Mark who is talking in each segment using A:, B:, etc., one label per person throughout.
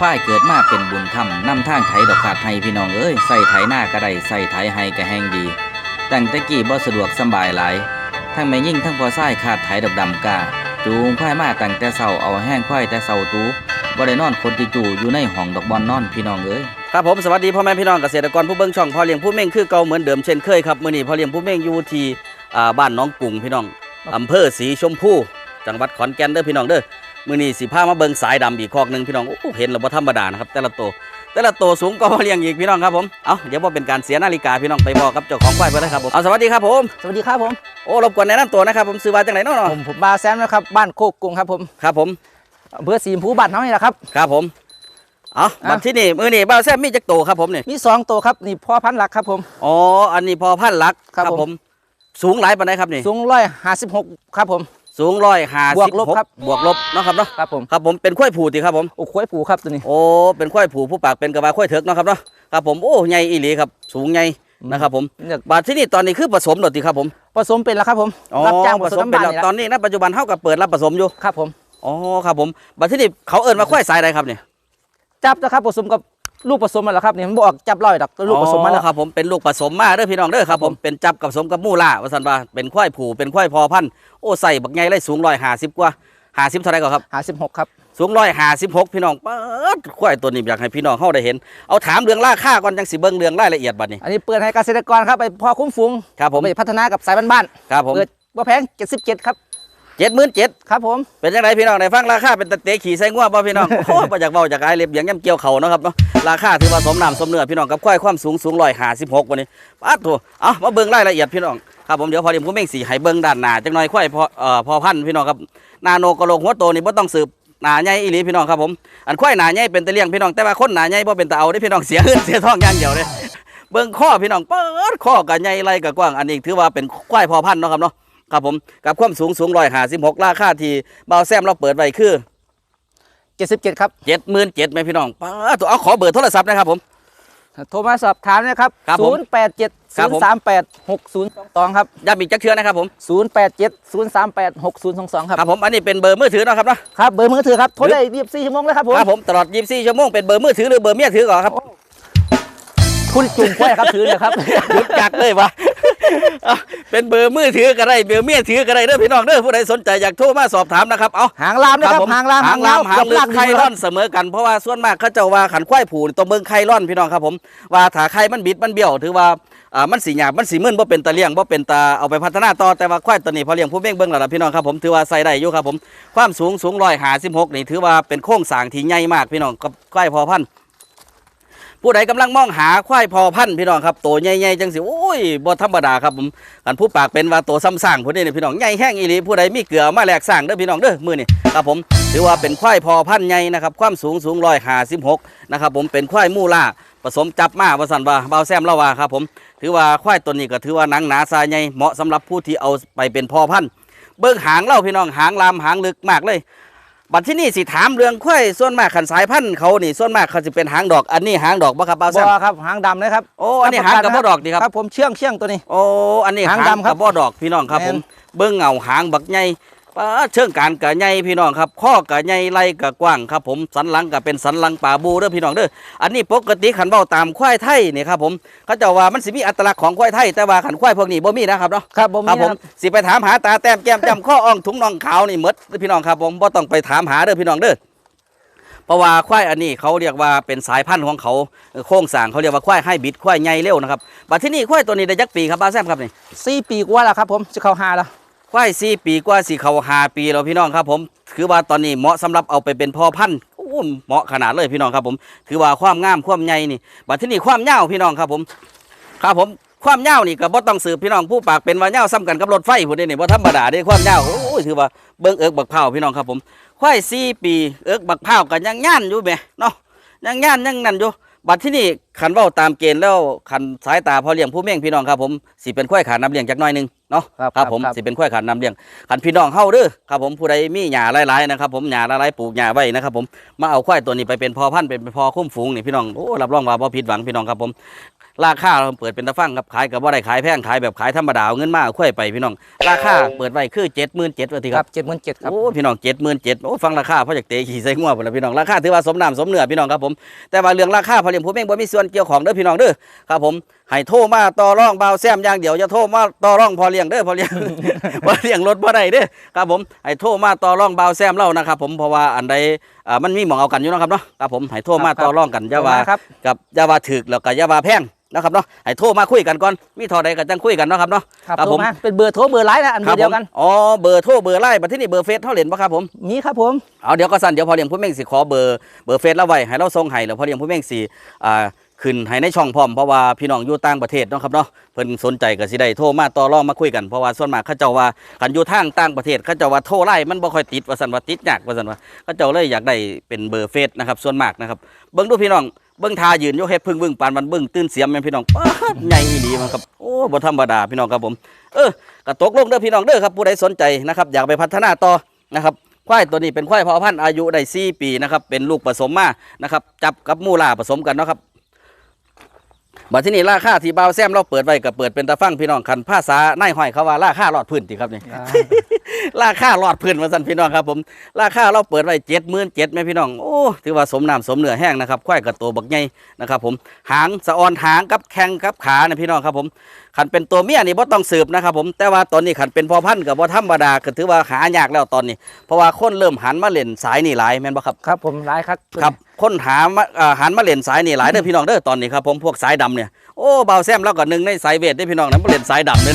A: ควายเกิดมาเป็นบุญคำนำทางไถดอกขาดไห้พี่น้องเอ้ยใส่ไถหน้าก็ได้ใส่ไถไห้ก็แห้งดี แตั้งต่กี้บ่สะดวกสบายหลาย ทั้งแม่ยิ่งทั้งพอไส้ขาดไถดอกดำกาจูงควายมาแตั้งแต่เช้าเอาแห้งควายแต่เช้าตูบ่ได้นอนคนที่จูอยู่ในห้องดอกบอลนอนพี่น้องเอ้ย
B: ครับผมสวัสดีพ่อแม่พี่น้องเกษตรกรผู้เบิ่งช่องพ่อเลี้ยงผู้เม่งคือเก่าเหมือนเดิมเช่นเคยครับมื้อนี้พ่อเลี้ยงผู้เม่งอยู่ที่อ่าบ้านน้องกุ่งพี่น้องอำเภอศรีชมพูจังหวัดขอนแก่นเด้อพี่น้องเด้อ มื้อนี้สิพามาเบิ่งสายดำอีกคอกหนึงพี่น้องโอ้เห็นแล้วบ่ธรรมดานะครับแต่ละตัวแต่ละตัวสูงก็พ่อเลี้ยงอีกพี่น้องครับผมเอาเดี๋ยวบ่เป็นการเสียนาฬิกาพี่น้องไปบอกกับเจ้าของควายเพิ่นเลยครับผมเอาสวัสดีครับผม
C: สวัสดีครับผม
B: โอ้รบกวนแนะนำตัวนะครับผมซื้อว่าจังไหนเนาะ
C: ผมผมบาวแซมนะครับบ้านโคกกรุงครับผม
B: ครับผม
C: อำเภอสีชมพูบ้านเฮานี่แหละครับ
B: ครับผมเอา
C: อะ
B: บัดที่นี่มื้อนี้บ้าวแซ่บมีจักโตครับผมนี่
C: มีสองตัวครับนี่พ่อพันธุ์หลักครับผม
B: อ๋ออันนี้พอพันลัก
C: ครับผม
B: สูงหลายปานใดครับนี่
C: สูงร้อยห้าสิบหกครับผม
B: สูงร้อยห้า
C: บว
B: สิ
C: ก
B: บ
C: ลบ
B: หก
C: ครับ
B: บวกลบเนาะครับเนาะ
C: ครับผม
B: ครับผมเป็นควายผูติครับผม
C: โอ้ควายผูครับตัวนี้
B: โอ้เป็นควายผูผู้ปากเป็นกระบาควายเถิกเนาะครับเนาะครับผมโอ้ใหญ่อีหลีครับ สูงใหญ่นะครับผม
C: เนี่ย
B: บาดที่นี่ตอนนี้คือผสมหรอติครับผม
C: ผสมเป็นแล้วครับผม
B: อ๋อ
C: รับจ้าง
B: ผ
C: ผ
B: ส
C: ส
B: ม
C: ม
B: เป็น
C: บ้าน
B: แล้ว
C: นี่
B: ตอ
C: ละ
B: นนี้นะปัจจุบันเท่ากับเปิดรับผสมอยู่
C: ครับผม
B: อ๋อครับผมบาดที่นี่เขาเอิ้นมาควายสายใดครับเนี่ย
C: จับนะครับผสมกับ ลูกผสมมาแล้วครับนี่มันบอกจับร้อยดอกตัวลูกผสมมาแล้ว
B: อ๋อครับผมเป็นลูกผสมมาเด้อพี่น้องเด้อครับผมเป็นจับกับผสมกับมูล่าว่าซั่นว่าเป็นควายผูเป็นควายพอพันธุ์โอ้ใส่บักใหญ่เลยสูง150กว่า50เท่าไหร่ก่อนครับ
C: ห้าสิบหกครับ
B: สูงร้อยห้าสิบหกพี่น้องเปิดควายตัวนี้อยากให้พี่น้องเข้าได้เห็น เอาถามเรื่องราคาก่อนจังสิเบิ่งเรื่องรายละเอียดบัดนี้
C: อันนี้เปิดให้เกษตรกรครับไปพอคุ้มฟุ้ง
B: ครับผม
C: ไปพัฒนากับสายบ้าน
B: ครับผม
C: ๆเปิดว่าแพงเจ็ดสิบเจ็ดครับ
B: เจ็ดหมื่นเจ็ด
C: ครับผม
B: เป็นยังไงพี่น้องได้ฟังราคาเป็นตะเตะขี่ใส่งัวป่ะพี่น้องโอ้ยบ่อยากเบาจากไอายเล็บเบียงย่ำเกี่ยวเขาเนาะครับเนาะราคาถือว่าสมน้ำสมเนื้อพี่น้องกับควายความสูงสูงร้อยห้าสิบหกวันนี้ปัดโถเอามาเบิ่งรายละเอียดพี่น้องครับผมเดี๋ยวพอดีผมเม่งสีให้เบิ่งด้านหน้าจังหน่อยควายพอเอ่อพอพันธุ์พี่น้องครับนาโนกระโหลกหัวโตนี่บ่ต้องสืบหนาใหญ่อีหลีพี่น้องครับผมอันควายหนาใหญ่เป็นตะเลียงพี่น้องแต่ว่าคนหนาใหญ่บ่เป็นตะเอาได้อพี่น้องเสียเงินเสียทองอย่างเดียวเลยเบิ่งข้อพี่น้องเปิดข้อกับใหญ่ไรกับกว้างอันนี้ถือว่าเป็นควายพอพันธุ์เนาะครับเนาะ ครับผมกับความสูงสูงร้อยห้าสิบหกราคาที่เบาแซมเราเปิดไว้คือ
C: เจ็ดสิบเจ็ดครับ
B: เจ็ดหมื่นเจ็ดไหมพี่น้องป้าตัวเอาขอเบอร์โทรศัพท์นะครับผม
C: โทรมาสอบถามนะครับ
B: ครับผม
C: ศูนย์แปดเจ็ด
B: ครั
C: ศู
B: บ
C: น
B: ผม
C: ย์สามแปดหกศูนย์สองครับ
B: ย้ำอีกจักเชือนะครับผม
C: ศูนย์แปดเจ็ดศูนย์สามแปดหกศูนย์สองสองครับ
B: ครับผมอันนี้เป็นเบอร์มือถือเนาะครับเนาะ
C: ครับ เบอร์มือถือครับ โทรได้ยี่สิบสี่ชั่วโมงเลยครับผม
B: ครับผมตลอด 24 ชั่วโมงเป็นเบอร์มือถือหรือเบอร์เมียถือก่อนครับ
C: คุณจุ่มกล้วยครับ ถือเลยครับ
B: หยุดจักเลยวะ เอาเป็นเบอร์มือถือก็ได้เบอร์เมียถือก็ได้เด้อพี่น้องเด้อผู้ใดสนใจอยากโทรมาสอบถามนะครับเอา
C: หางลามนะครับ
B: ผม
C: หางลาม
B: หางลามหางลึกไข่
C: ร่
B: ร่อนเสมอกันเพราะว่าส่วนมากเขาเจ้าว่าขันควายผูนี่ต้องเบิ่งไข่ร่อนพี่น้องครับผมว่าถ้าไข่มันบิดมันเบี้ยวถือว่าอ่ามันสีหยาบมันสีมึนบ่เป็นตาเลี้ยงบ่เป็นตาเอาไปพัฒนาต่อแต่ว่าควายตัวนี้พอเลี้ยงผู้เบ่งเบิ่งแล้วล่ะพี่น้องครับผมถือว่าใส่ได้อยู่ครับผมความสูงสูง156นี่ถือว่าเป็นโครงสร้างที่ใหญ่มากพี่น้องกับควายพอพันธุ์ ผู้ใดกำลังมองหาควายพอพันธุ์พี่น้องครับตัวใหญ่ๆจังสิโอ้ยบ่ธรรมดาครับผมกันผู้ปากเป็นว่าตัวซ้ำสร้างผู้นี้นี่พี่น้องใหญ่แห้งอีหลีผู้ใดมีเกลือมาแหลกสร้างเด้อพี่น้องเด้อมือนี่ครับผมถือว่าเป็นควายพอพันธุ์ใหญ่นะครับความสูงสูงร้อยห้าสิบหกนะครับผมเป็นควายมูล่าผสมจับมาว่าสันว่าเบาแซมเล่าว่าครับผมถือว่าควายตัวนี้ก็ถือว่าหนังหนาทรายใหญ่เหมาะสำหรับผู้ที่เอาไปเป็นพ่อพันธุ์เบิ่งหางเล่าพี่น้องหางลามหางลึกมากเลย บัดที่นี่สิถามเรื่องควายส่วนมากขันสายพันธุ์เขานี่ส่วนมากเขาจะเป็นหางดอก อันนี้หางดอกบ่ครับเบาแซ
C: บั
B: ม
C: วครับหางดำเลยครับ
B: โอ้อันนี้หางกับบ่ดอกดีครับ
C: ครับผมเชื่องเชื่องตัวนี้
B: โอ้อันนี้
C: หาง
B: หาง
C: ดำครับ
B: กับบ่ดอกพี่น้องครับ
C: แม่
B: ผ
C: น
B: มเบิ้งเงาหางบักใหญ่ ป้าดเชิงการกะใหญ่พี่น้องครับข้อกะใหญ่ไหล่กะกว้างครับผมสันหลังกะเป็นสันหลังป่าบูเด้อพี่น้องเด้ออันนี้ปกติขันเบ้าตามควายไทยนี่ครับผมเขาเจะว่ามันสิมีอัตลักษณ์ของควายไทยแต่ว่าขันควายพวกนี้บ่มีนะครับเนาะ
C: ครับผม
B: ครับ
C: มี
B: ผม
C: นะครับ
B: สิไปถามหาตาแต้มแก้มจำข้ออ่องถุงน่องขาวนี่หมดเด้อพี่น้องครับผมบ่ต้องไปถามหาเด้อพี่น้องเด้อเพราะว่าควายอันนี้เขาเรียกว่าเป็นสายพันธุ์ของเขาเอ่อโครงสร้างเขาเรียกว่าควายไฮบริดควายใหญ่เร็วนะครับบัดที่นี่ควายตัวนี้ได้จักปีครับบ้าแซมครับนี่
C: สี่ปีกว่าแล้วครับผมจะเข้าหาแล้ว
B: ควายสี่ปีกว่าสี่เขาหาปีแล้วพี่น้องครับ ผมคือว่าตอนนี้เหมาะสำหรับเอาไปเป็นพ่อพันธุ์เหมาะขนาดเลยพี่น้องครับผมถือว่าความงามความใหญ่นี่บัดที่นี่ความยาพี่น้องครับผม ครับผมความยาวนี่ก็บ่ต้องสืบพี่น้องผู้ปากเป็นว่ายาซ้ำกันกับรถไฟพุ่นนี่บ่ธรรมดาเด้ความยาโอ้ยถือว่าเบิ่งเอิกบักเผาพี่น้องครับผมควายสี่ปีเอิกบักเผาวก็ยังย่านอยู่แหมเนาะยังย่านยังนั่นอยู่บัดที่นี่ขันเว้าตามเกณฑ์แล้วขันสายตาพอเลี้ยงผู้เม่งพี่น้องครับผมสิเป็นควายขาน้ำเลี้ยงจักน่อยนึง เนาะ
C: ครับ
B: ครับผมสิเป็นควายขาน้ำเลี้ยงขันพี่น้องเฮาเด้อครับผมผู้ใดมีหญ้าหลายๆนะครับผมหญ้าหลายๆปลูกหญ้าไว้นะครับผมมาเอาควายตัวนี้ไปเป็นพ่อพันธุ์เป็นพ่อคุ้มฝูงนี่พี่น้องโอ้รับรองว่าบ่ผิดหวังพี่น้องครับผมราคาเราเปิดเป็นตะฟังครับขายกับว่าได้ขายแพงขายแบบขายธรรมดาเอาเงินมาเอาค่อยไปพี่น้อง ราคาเปิดไว้คือเจ็ดหมื่นเจ็ดวันที
C: ค
B: ค
C: รั
B: รั
C: บบเจ็ดหมื่นเจ็ดครับ
B: โอ้พี่น้องเจ็ดหมื่นเจ็ดโอ้ฟังราคาเพราะจากเตะขี่ใส่งัวหมดแล้วพี่น้องราคาถือว่าสมน้ำสมเนื้อพี่น้องครับผมแต่ว่าเรื่องราคาพอเลี้ยงผมเองบ่มีส่วนเกี่ยวของเด้อพี่น้องเด้อครับผมให้โทรมาต่อรองเบาแซมอย่างเดียวอย่าโทรมาต่อรองพอเลี้ยงเด้อพอเลี้ยงพอเลี้ยงรถบ่ได้เด้อครับผมให้โทรมาต่อรองเบาแซมเล่านะครับผมเพราะว่าอันใดอ่ามันมีหมองเอากันอยู่เนาะครับเนาะครับผมให้โทรมาต่อรองกันอย่าว่า
C: ครับ
B: กับอยาว่าถึกแล้วก็อยาว่าแพงนะครับเนาะให้โทรมาคุยกันก่อน มีเท่าใดก็จังคุยกันเนาะครับเนาะ
C: ครับ
B: ครับ
C: โท
B: ผ
C: ร
B: ม
C: มาเป็นเบอร์โทรเบอร์ไลน์นะอัน
B: ค
C: เบอ
B: รับ
C: ร์เดียวกัน
B: ผมอ๋อ เบอร์โทรเบอร์ไลน์บัดที่นี่เบอร์เฟซเท่าเหรียญปะครับผม
C: มีครับผม
B: เอาเดี๋ยวก็สั่นเดี๋ยวพอเลี้ยงผู้เม่งสิขอเบอร์เบอร์เฟซแล้วไว้ให้เราส่งให้แล้วพอเลี้ยงผู้เม่งสิอ่า ขึ้นให้ในช่องพร้อมเพราะว่าพี่น้องอยู่ต่างประเทศเนาะครับเนาะเพิ่นสนใจก็สิได้โทรมาต่อรองมาคุยกันเพราะว่าส่วนมากเขาเจ้าว่าคันอยู่ทางต่างประเทศเขาเจ้าว่าโทรไล่มันบ่ค่อยติดว่าซั่นว่าติดยากว่าซั่นว่าเขาเจ้าเลยอยากได้เป็นเบอร์เฟซนะครับส่วนมากนะครับเบิ่งดูพี่น้องเบิ่งทายืนยกเฮ็ดพึ่งบึ้งปานมันบึ้งตื่นเสียมแม่พี่น้องป๊าดใหญ่อีหลีมันครับโอ้บ่ธรรมดาพี่น้องครับผม เออก็ตกลงเด้อพี่น้องเด้อครับผู้ใดสนใจนะครับอยากไปพัฒนาต่อนะครับควายตัวนี้เป็นควายพ่อพันธุ์อายุได้4ปีนะครับเป็นลูกผสมมานะครับจับกับมูลาผสมกันเนาะครับ บัดที่นี่ราคาที่บ่าวแซมเราเปิดไว้ก็เปิดเป็นตาฟังพี่น้องคันภาษานายห้อยเขาว่าราคาหลอดพื้นติครับนี่ ราคาหลอดพื้นมาสั่นพี่น้องครับผมราคาเราเปิดไว้เจ็ดหมื่นเจ็ดแม่พี่น้องโอ้ถือว่าสมน้ำสมเนื้อแห้งนะครับควายกับตัวบักใหญ่นะครับผมหางสะออนหางกับแข้งกับขาเนี่ยพี่น้องครับผมขันเป็นตัวเมียนี่บ่ต้องสืบนะครับผมแต่ว่าตอนนี้ขันเป็นพ่อพันธุ์กับบ่ธรรมดาก็ถือว่าหายากแล้วตอนนี้ เพราะว่าคนเริ่มหันมาเล่นสายนี่หลายแม่นบ่ครับ
C: ครับผมไลน์ครับ
B: ครับ คนหามาอ่าหันมาเล่นสายนี่หลายเด้อพี่น้องเด้อตอนนี้ครับผมพวกสายดำเนี่ยโอ้เบาแซมแล้วก็หนึ่งในสายเวทได้อพี่น้องนะมาเล่นสายดำเลย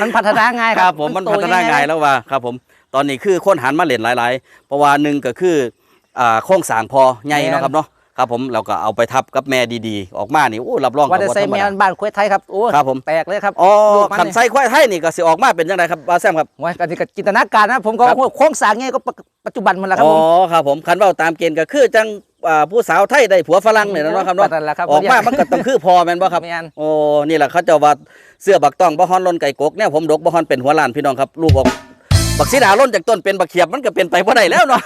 C: มันพัฒนาง่าย
B: ครับผมมันพัฒนาง่ายแล้วว่าครับผมตอนนี้คือคนหันมาเล่นหลาย ๆ เพราะว่าหนึ่งก็คืออ่าโครงสร้างพอใหญ่เนาะครับเนาะ ครับผมเราก็เอาไปทับกับแม่ดีๆ ออกมานี่โอ้รับรอง
C: ว่าจะ
B: บ่
C: ใส่
B: ธรร
C: แม
B: ดา
C: วบ้านคุยไทยครับโอ้
B: ครับผม
C: แตกเลยครับ
B: อ๋อ
C: ลูกมัน
B: ขัน
C: นี่
B: ไส้ควายไทยนี่ก็สิออกมาเป็นยังไงครับบาแซมครับ
C: โอ้ยก็นี่ก็จินตนาการนะผมก็
B: ครับ
C: โค้งสร้างไงก็ปัจจุบันมันแหละครับ
B: อ๋อ
C: ผม
B: ครับผมคันเว้าตามเกณฑ์ก็คือจังอ่าผู้สาวไทยได้ผัวฝรั่งเนี่ยเนาะครับเนาะ
C: นั่นแหละครับ
B: ออกมามันก็ต้องคือพอแม่นบ่ครับ
C: แม่น
B: โอ้นี่แหละเขาเจ้าว่าเสื้อบักต้องบ่ฮอนล้นไก่กกเนี่ยผมดกบ่ฮอนเป็นหัวล้านพี่น้องครับลูกออกบักสีดาล้นจากต้นเป็นบักเขียบมันก็เป็นไปบ่ได้แล้วเนาะ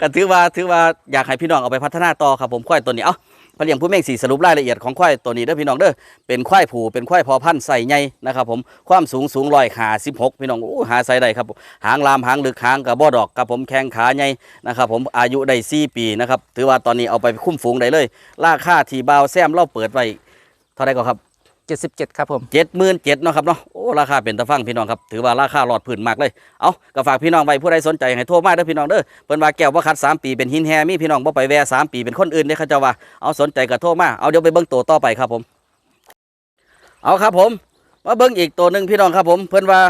B: ก็ถือว่าถือว่าอยากให้พี่น้องเอาไปพัฒนาต่อครับผมควายตัวนี้เอ้าพเลี้ยงผู้เม่งสีสรุปรายละเอียดของควายตัวนี้เด้อพี่น้องเด้อเป็นควายผูเป็นควายพอพันธุ์ใส่ใหญ่นะครับผมความสูงสูงร้อยหาสิบหกพี่น้องโอ้หาใส่ได้ครับหางลามหางลึกหางกับบ่ดอกครับผมแข้งขาใหญ่นะครับผมอายุได้สี่ปีนะครับถือว่าตอนนี้เอาไปคุ้มฝูงได้เลย ราคาที่บาวแซมเราเปิดไว้เท่าไหรก็ครับ
C: เจ็ดสิบเจ็ดครับผม
B: เจ็ดหมื่นเจ็ดเนาะครับเนาะโอ้ราคาเป็นตะฟังพี่น้องครับถือว่าราคาหลอดพื้นมากเลยเอาก็ฝากพี่น้องไว้ผู้ใดสนใจให้โทรมาเด้อพี่น้องเด้อเพิ่นว่าแก้วว่าคัดสามปีเป็นหินแฮมีพี่น้องบ่ไปแวะสามปีเป็นคนอื่นเด้อเขาเจ้าว่าเอาสนใจก็โทรมาเอาเดี๋ยวไปเบิ่งตัวต่อไปครับผม เอาครับผม มาเบิ่งอีกตัวหนึ่งพี่น้องครับผมเพิ่นว่า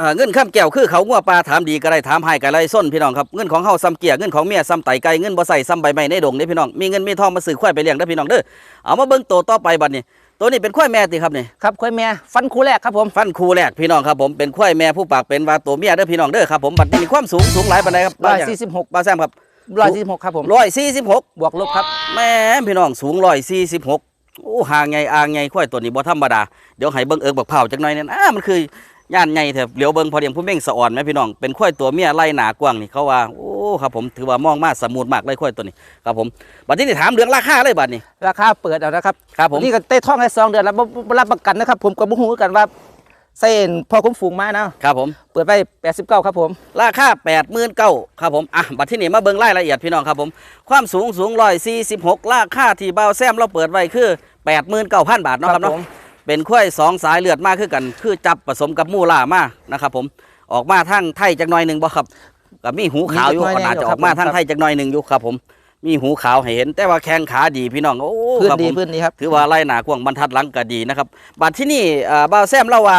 B: อ่าเงินข้ามแก้วคือเขางัวปลาถามดีก็ได้ถามให้ก็ได้ส้นพี่น้องครับเงินของเฮาซ้ำเกียเงินของเมียซ้ำไตไก่เงินบ่ใส่ซ้ำใบไม้ในดงเด้อพี่น้องมีเงินมีทองมาซื้อควายไปเลี้ยงเด้อพี่น้องเด้อเอามาเบิ่งตัวต่อไปบัดนี้ ตัวนี้เป็นควายแม่ติครับนี่
C: ครับคุยแม่ฟันคู่แรกครับผม
B: ฟันคูแรกพี่น้องครับผมเป็นควายแม่ผู้ปากเป็นว่าตัวเมียเด้อพี่น้องเด้อครับผมบัดนี้มีความสูงสูงหลายปานใดครับ
C: ร้อยสี่สิบหก
B: บาแซมครับ
C: ร้อยสี่สิบหกครับผม
B: ร้อยสี่สิบหก
C: บวกลบครับ
B: แม่พี่น้องสูงร้อยสี่สิบหกโอ้ห่างไงอ่างไงควายตัวนี้บ่ธรรมดาเดี๋ยวให้เบิ่งเอิกบักเผาจักหน่อยเนี่ยอ่ามันคือย่านไงแถบเหลียวเบิ่งพอเดียงผู้เม่งสะอ่อนไหมพี่น้องเป็นควายตัวเมียไล่หนากว้างนี่เขาว่าโอ้ ครับผมถือว่ามองมาสมูทมากเลยควายตัวนี้ครับผมบัดนี้นี่ถามเรื่องราคาเลยบัดนี้
C: ราคาเปิดเอานะครับ
B: ครับผม
C: นี่ก็เต้ท่องให้สองเดือนแล้วบ่บ่รับประกันนะครับ ผมก็บ่ฮู้คือกันว่าเส้นพอคุ้มฝูงมานะครับ
B: ผม
C: เปิดไป 89 ครับผม
B: ราคา8ปดหมื่นเก้าครับผมอะบัดที่นี่มาเบิ่งรายละเอียดพี่น้องครับผม ความสูงสูงร้อยสี่สิบหกราคาที่เบาแซมเราเปิดไว้คือ8ปดหมื่นเก้าพันบาทเนาะครับ
C: ครับ
B: เนาะ
C: ผม
B: เป็นควายสองสายเลือดมากคือกัน คือจับผสมกับมูล่ามานะครับผมออกมาทางไทยจักหน่อยหนึ่งบ่ครับ กับมีหูขาวอยู่
C: มีจักหน่อยหนึ่ง
B: อาจจะ
C: อยู่
B: อ
C: ครั
B: อบกมา
C: ผม
B: ทางไทยจักหน่อยหนึ่งอยู่ครับ ผม มีหูขาวให้เห็น แต่ว่าแข้งขาดีพี่น้องโอ้
C: พื้น
B: ครับ
C: ดี
B: ผม
C: พื้นดีครับ
B: ถือว่าไล่หนากว้างบรรทัดหลังก็ดีนะครับบัดที่นี่อ่าบ่าวแซมเล่าว่า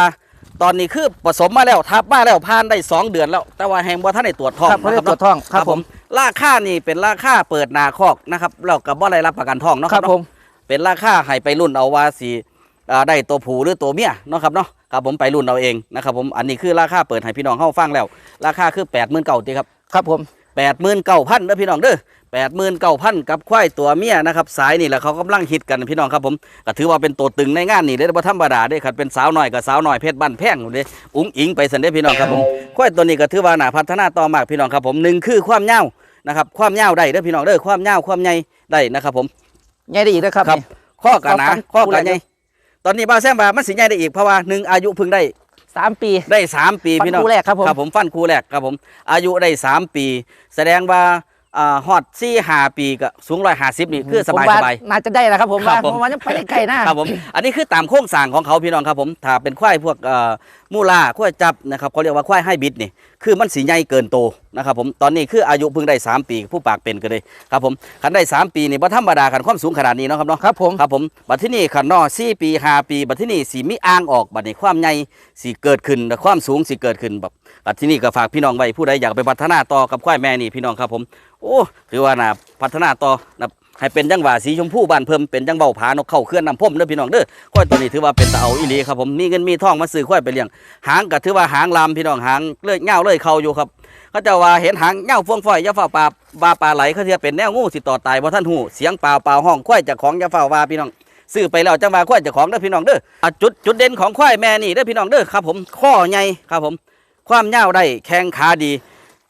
B: ตอนนี้คือผสมมาแล้วทับมาแล้วผ่านได้2เดือนแล้ว แต่ว่าแหงบ่ท่านได้ตรวจท้อง
C: ครับเพราะได้
B: นะ
C: ตรวจท้องครับผม
B: ราคานี่เป็นราคาเปิดหนาคอกนะครับแล้วก็บ่ได้รับประกันท้องเนาะ
C: ค
B: ค
C: รั
B: รั
C: บบผม
B: เนาะเป็นราคาให้ไปรุ่นเอาว่าสิอ่า ได้ตัวผู้หรือตัวเมียเนาะครับเนาะครับผมไปรุ่นเอาเองนะครับผมอันนี้คือราคาเปิดให้พี่น้องเฮาฟังแล้ว ราคาคือ89,000ติครับ
C: ครับผม
B: แปดหมื่นเก้าพันเด้อพี่น้องเด้อแปดหมื่นเก้าพันกับควายตัวเมียนะครับสายนี่แหละเขากำลังฮิตกันพี่น้องครับผมก็ถือว่าเป็นตัวตึงในงานนี่เด้อบ่ธรรมดาเด้อครับเป็นสาวน้อยกับสาวน้อยเพชรบ้านแพงเด้ออุ้งอิงไปสันเด้อพี่น้องครับผมควายตัวนี้ก็ถือว่าน่าพัฒนาต่อมากพี่น้องครับผมหนึ่งคือความยาวนะครับความยาวได้เด้อพี่น้องเด้อความยาวความใหญ่ได้นะครับผม
C: ใหญ่ได้อีกนะครับ
B: ครับ
C: นี่
B: ข้อกะหนา
C: ข้อฟัน
B: ข้อกะใหญ่ ตอนนี้บ่าวแซมว่ามันสิใหญ่ได้อีกเพราะว่าหนึ่งอายุเพิ่งได้
C: สามปี
B: ได้สามปี
C: ฟัน
B: พี่น้อง
C: คู่แรกครับผม
B: ครับผมฟันคู่แรกครับผม อายุได้สามปี แสดงว่าอ่าฮอดสี่ห้าปีก็สูงร้อยห้าสิบนี่คือสบาย
C: ผมว่
B: สบาย
C: น่าจะได้นะครับผม
B: ครั
C: ว่า
B: บผม
C: ผมว่าจะไปได้ไกลนะครับ
B: ผม อันนี้คือตามโครงสร้างของเขาพี่น้องครับผม ถ้าเป็นควายพวกเอ่อ มูล่าควายจับนะครับเขาเรียกว่าควายไฮบริดนี่คือมันสีใหญ่เกินโตนะครับผมตอนนี้คืออายุเพิ่งได้ 3 ปีผู้ปากเป็นก็เลยครับผมคันได้ 3 ปีนี่บ่ธรรมดาคันความสูงขนาดนี้เนาะครับเนาะ
C: ครับผม
B: ครับผมบัดที่นี่ขันนอ4ปี5ปีบัดที่นี่สีมีอ่างออกบัดนี้ความใหญ่สีเกิดขึ้นและความสูงสีเกิดขึ้นแบบบัดที่นี่ก็ฝากพี่น้องไว้ผู้ใดอยากไปพัฒนาต่อกับควายแม่นี่พี่น้องครับผมโอ้ถือว่าน่าพัฒนาต่อนะ ให้เป็นจังหวะสีชมพูบ้านเพิ่มเป็นจังเบาผานกเข้าเคลื่อนนำพ่มเด้อพี่น้องเด้อควายตัวนี้ถือว่าเป็นตะเอาอีหลีครับผมมีเงินมีทองมาซื้อควายไปเลี้ยงหางก็ถือว่าหางลามพี่น้องหางเลื่อยเง่าเลื่อยเข่าอยู่ครับเขาจะว่าเห็นหางเง่าฟวงฝอยยาฝ้าปลาปลาปลาไหลเขาเทียเป็นแนวงูสิต่อตายบ่ท่านหูเสียงเปล่าเปล่าห้องควายจากของยาฝ้าวาพี่น้องซื้อไปแล้วจังหว่าควายจ้าของเด้อพี่น้องเด้อจุดจุดเด่นของควายแม่นี่เด้อพี่น้องเด้อครับผมข้อใหญ่ครับผม ความยาได้แข้งขาดี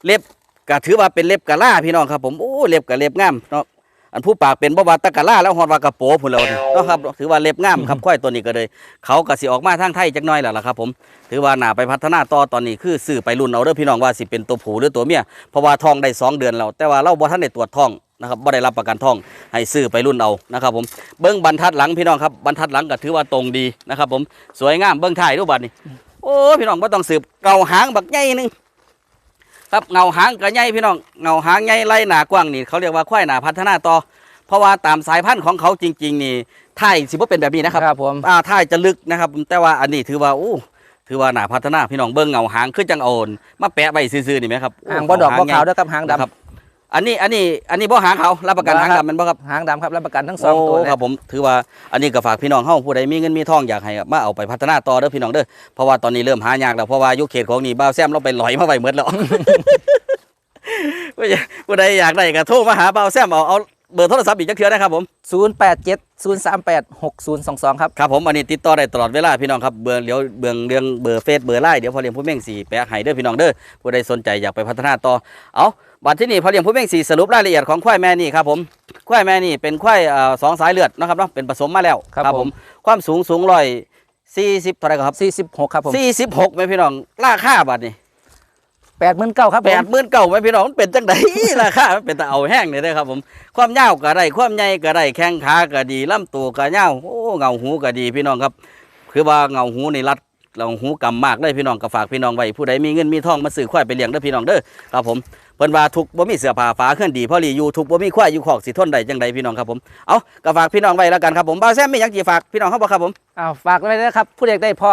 B: เล็บก็ถือว่าเป็นเล็บกะล่าพี่น้องครับผมโอ้เล็บกะเล็บงามเนาะ อันผู้ปากเป็นบ่ว่าตะกะล่าแล้วฮอดว่ากระโปพุ่นแล้วนี่เนาะครับถือว่าเล็บงามครับควายตัวนี้ก็เลย เขาก็สิออกมาทางไทยจักหน่อยแล้วล่ะครับผมถือว่าน่าไปพัฒนาต่อตอนนี้คือซื้อไปรุ่นเอาเด้อพี่น้องว่าสิเป็นตัวผู้หรือตัวเมียเพราะว่าทองได้สองเดือนแล้วแต่ว่าเราบ่ทันได้ตรวจทองนะครับบ่ได้รับประกันทองให้ซื้อไปรุ่นเอานะครับผมเบิ้งบรรทัดหลังพี่น้องครับบรรทัดหลังก็ถือว่าตรงดีนะครับผมสวยงามเบิ้งถ่ายรูปบัดนี้โอ้พี่น้องไม่ต้องสืบเงาหางบักใหญ่หนึง ครับเงาหางก็ใหญ่พี่น้องเงาหางใหญ่ไล่หนากว้างนี่เขาเรียกว่าควายหนาพัฒนาต่อ เพราะว่าตามสายพันธุ์ของเขาจริง ๆ นี่ถ่ายสิบ่เป็นแบบนี้นะครับ
C: ครับผม
B: อ่าถ่ายจะลึกนะครับ แต่ว่าอันนี้ถือว่าอู้ถือว่าหนาพัฒนาพี่น้องเบิ้งเงาหางขึ้นจังโอนมาแปะไว้ซื่อๆนี่ไหมครับโหา
C: งบ่ดอกบ่
B: ใหญ่
C: ขาวด้วยครับหางดำ
B: นะครับ อันนี้อันนี้อันนี้บ่หางเขารับประกันหางดำแมันบ่ครับ
C: หางดำครับรับประกันทั้งสองตัว
B: โอ้
C: เลย
B: ครับผมถือว่าอันนี้ก็ฝากพี่น้องเฮาผู้ใดมีเงินมีทองอยากให้มาเอาไปพัฒนาต่อเด้อพี่น้องเด้อเพราะว่าตอนนี้เริ่มหายากแล้วเพราะว่ายุคเขตของนี่บ้าวแซมเราไปหลอยมาไว้หมดแล้ว ผู้ใดผู้ใดอยากได้ก็โทรมาหาบ้าวแซมเอาเอา เบอร์โทรศัพท์อีกจักเทื่อนะครับผม
C: ศูนย์แปดเจ็ดศูนย์สามแปดหกศูนย์สองสองครับ
B: ครับผมอันนี้ติดต่อได้ตลอดเวลาพี่น้องครับเบอร์เดี๋ยวเบอร์เรื่องเบอร์เฟซเบอร์ไลน์เดี๋ยวพอเลี้ยงผู้เม่งสีแปะให้เด้อพี่น้องเด้อผู้ใดสนใจอยากไปพัฒนาต่อเอาบัดที่นี่พอเลี้ยงผู้เม่งสีสรุปรายละเอียดของควายแม่นี่ครับผมควายแม่นี่เป็นควายเอ่อสองสายเลือดนะครับเนาะเป็นผสมมาแล้ว
C: ครับผม
B: ความสูงสูงร้อยสี่สิบเท่าไหรครับ
C: สี่สิบหกครับผม
B: สี่สิบหกไหมพี่น้องราคาบัดนี่
C: แปดหมื่นเก้าครับผ
B: แป
C: ม
B: ดหมื่นเก้าไหมพี่น้องมันเป็นจังไดราคามันเป็นตะเอาแห้งเลยเด้อครับผม ความยาวก็ได้ความใหญ่ก็ได้แข้งขาก็ดีลำตัวก็ยาวโอ้เงาหูก็ดีพี่น้องครับ คือว่าเงาหูนี่รัดเงาหูกำมากเลยพี่น้องก็ฝากพี่น้องไว้ผู้ใดมีเงินมีทองมาซื้อควายไปเลี้ยงเด้อพี่น้องเด้อครับผมเพิ่นว่าทุกบ่มีเสื้อผ้าฟ้าเคลื่อนดีเพราะรีอยู่ทุกบ่มีควายอยู่ขอกสิทนได้จังใดพี่น้องครับผมเอาก็ฝากพี่น้องไว้แล้วกันครับผมบ่าวแซมมีหยังสิฝากพี่น้องเฮาบ่ครับผม
C: อ้าวฝากไว้นะครับผู้เด็กได้พอ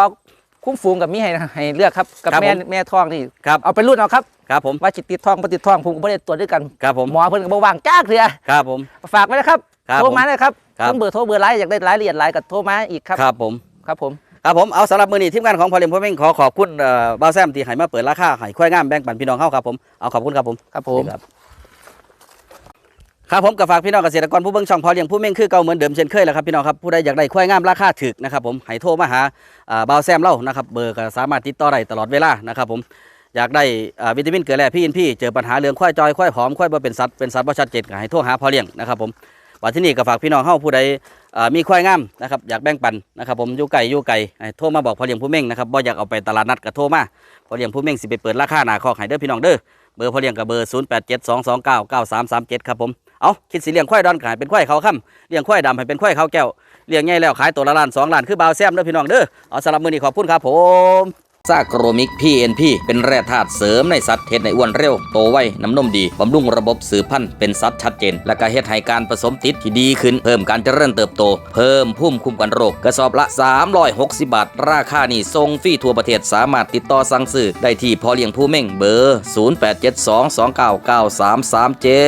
C: คุ้มฟูงกับมีให้ให้เลือกครับกับ
B: ครับ
C: แม่
B: ผม
C: แม่ทองนี่
B: ครับ
C: เอาไปรุ่นเอาครับ
B: ครับผม
C: ว่าจิตติดทองปฏิดทองผมก็ไม่ได้ตรวจด้วยกัน
B: ครับผม
C: หมอเพิ่นก็บ่ว่างจ้าเถื่อ
B: ครับผม
C: ฝากไว้นะครับ
B: ครับ
C: โทรมาเลยครับ
B: ครับ
C: ต้องเบอร์โทรเบอร์ไลน์อยากได้รายละเอียดไลน์กับโทรมาอีกครับ
B: ครับผม
C: ครับผม
B: ครับผมเอาสำหรับมือนี้ทีมงานของพอเลียมพ่อเม่งขอขอบคุณเอ่อบ้าวแซมที่ให้มาเปิดราคาให้ควายงามแบ่งปันพี่น้องเข้าครับผมเอาขอบคุณครับผม
C: ครับผม
B: ครับผมกับฝากพี่น้องเกษตรกรผู้เบิ่งช่องพอเลี้ยงผู้เม่งคือเก่าเหมือนเดิมเช่นเคยแหล้วครับพี่น้องครับผู้ใดอยากได้ควายงามราคาถูกนะครับผมให้โทรมาหาอ่าบ้าวแซมเล่านะครับเบอร์ก็สามารถติดต่อได้ตลอดเวลานะครับผมอยากได้วิตามินเกลือแร่พี่อินพี่เจอปัญหาเรื่องควายจอยควายผอมควายบ่เป็นสัตว์เป็นสัตว์บ่ชัดเจนก็ให้โทรหาพอเลี้ยงนะครับผมว่าที่นี่ก็ฝากพี่น้องเฮาผู้ใดมีควายงามนะครับอยากแบ่งปันนะครับผมยู่ไก่ยู่ไก่ให้โทรมาบอกพอเลี้ยงผู้เม่งนะครับบ่อยากเอาไปตลาดนัดก็โทรมาพอเลี้ยงผู้เม่งสิไปเปิดราคาหนาคอกให้เด้อพี่น้องเด้อเบอร์พอเลี้ยงกับเบอร์ 0 8 7 2 2 9 9 3 3 7 ครับผม เอาคิดสิเลี้ยงควายดอนขายเป็นควายเขาค่ำเลี้ยงควายดำให้เป็นควายเขาแก้วเลี้ยงง่ายแล้วขายตัวละล้านสองล้านคือบาวแซมเด้อพี่น้องเด้อเอาสำหรับมือนี้ขอบคุณครับผมซากโรมิก PNP เป็นแร่ธาตุเสริมในสัตว์เฮ็ดในอ้วนเร็ว โตไว น้ำนมดี บำรุงระบบสืบพันธุ์เป็นสัตว์ชัดเจน และก็เฮ็ดให้การผสมติดที่ดีขึ้น เพิ่มการเจริญเติบโต เพิ่มภูมิคุ้มกันโรค กระสอบละ 360 บาท ราคานี่ทรงฟรีทั่วประเทศสามารถติดต่อสั่งซื้อได้ที่พอเลี้ยงผู้เม่งเบอร์ 0872299337